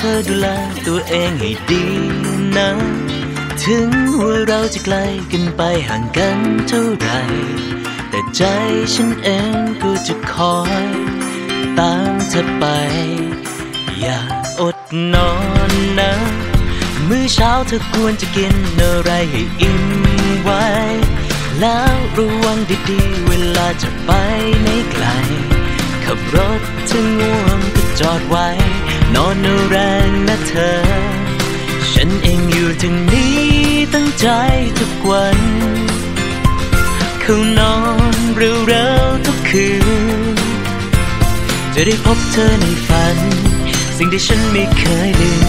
เธอดูแลตัวเองให้ดีนะ ถึงว่าเราจะไกลกันไปห่างกันเท่าไหรแต่ใจฉันเองก็จะคอยตามเธอไป อย่าอดนอนนะ มื้อเช้าเธอควรจะกินอะไรให้อิ่มไว้ แล้วระวังดีๆ เวลาจะไปไหนไกล ขับรถถ้าง่วงก็จอดไว้ นอนแรงนะเธอ ฉันเองอยู่ทางนี้ตั้งใจทุกวันเข้านอนเร็วๆทุกคืน จะได้พบเธอในฝัน สิ่งที่ฉันไม่เคยลืม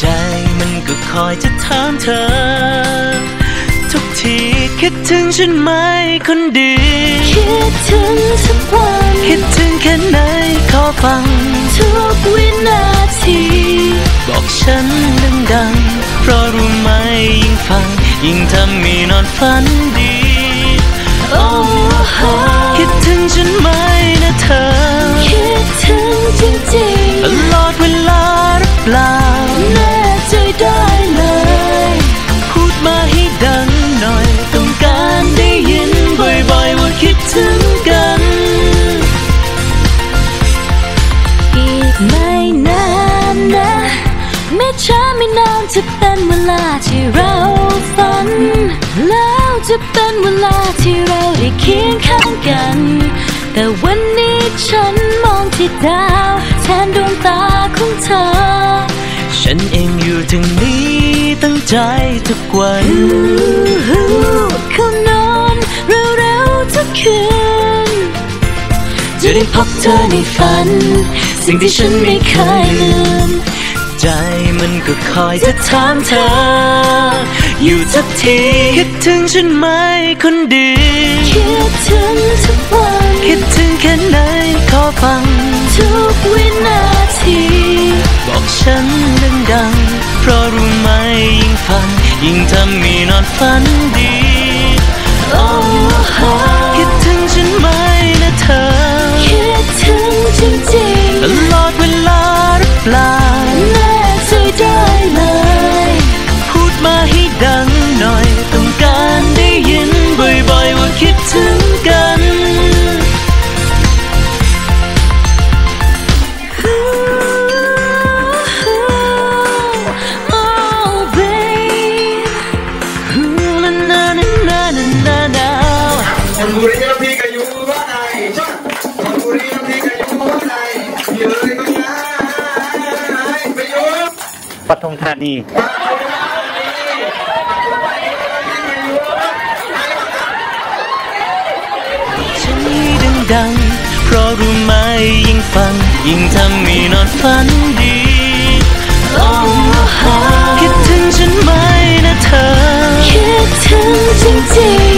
ใจมันก็คอยจะถามเธอ ทุกทีคิดถึงฉันไหมคนดีคิดถึง ฉันดังๆเพราะรู้ไหมยิ่งฟัง ยิ่งทำให้นอนฝันดี โอ้โหคิดถึงฉันไหม จะเป็นเวลาที่เราได้เคียงข้างกัน แต่วันนี้ฉันมองที่ดาวแทนดวงตาของเธอ ฉันเองอยู่ทางนี้ตั้งใจทุกวันเขานอนเร็วๆทุกคืน จะได้พบเธอในฝัน สิ่งที่ฉันไม่เคยลืม ใจมันก็คอยจะถามเธอ อยู่ทุกทีคิดถึงฉันไหมคนดีคิดถึงทุกวันคิดถึงแค่ไหนขอฟัง ทุกวินาที บอกฉันดังๆเพราะรู้ไหมยิ่งฟัง ยิ่งทำให้นอนฝันดีโอ้โหคิดถึงฉัน ว่าไหนชอบคนบุรีน้ำพริกอายุว่าไหนเยอะเลยก็ได้ไปโยมปทุมธานีฉันให้ดังๆเพราะรู้ไหมยิ่งฟัง ยิ่งทำให้นอนฝันดีโอ้โหคิดถึงฉันไหมนะเธอ คิดถึงจริงต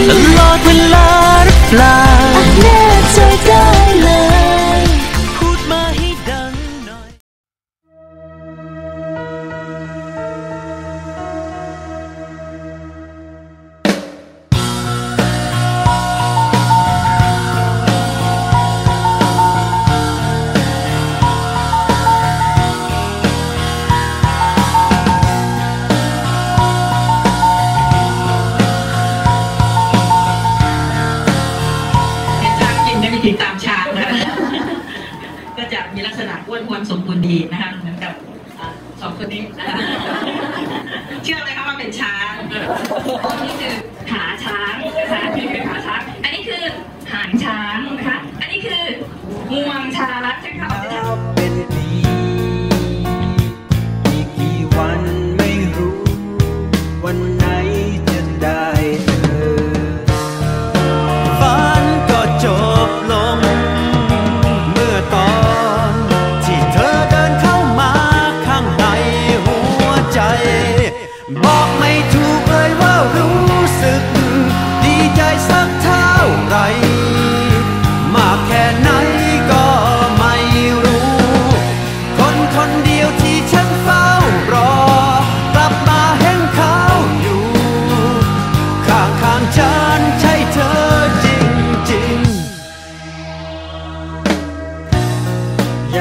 ดีนะคะเหมือนกับสองคนนี้นะคะเชื่อไหมคะว่าเป็นช้างนี่คือขาช้างนะคะนี่คือขาช้าง อันนี้คือหางช้างนะคะ อันนี้คืองวงช้าง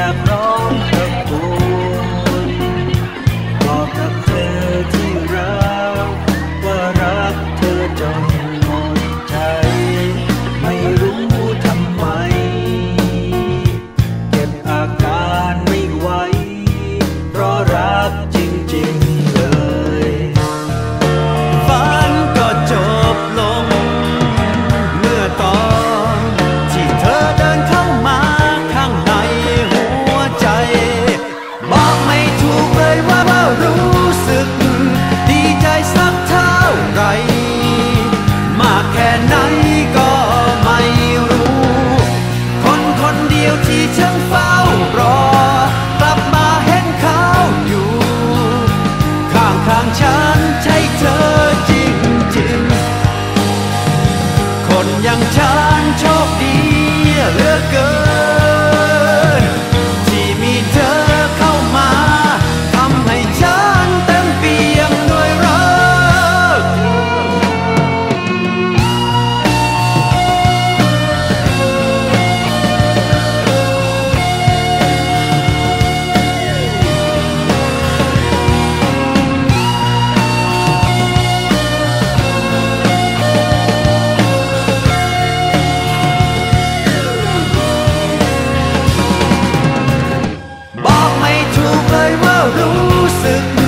up, nothing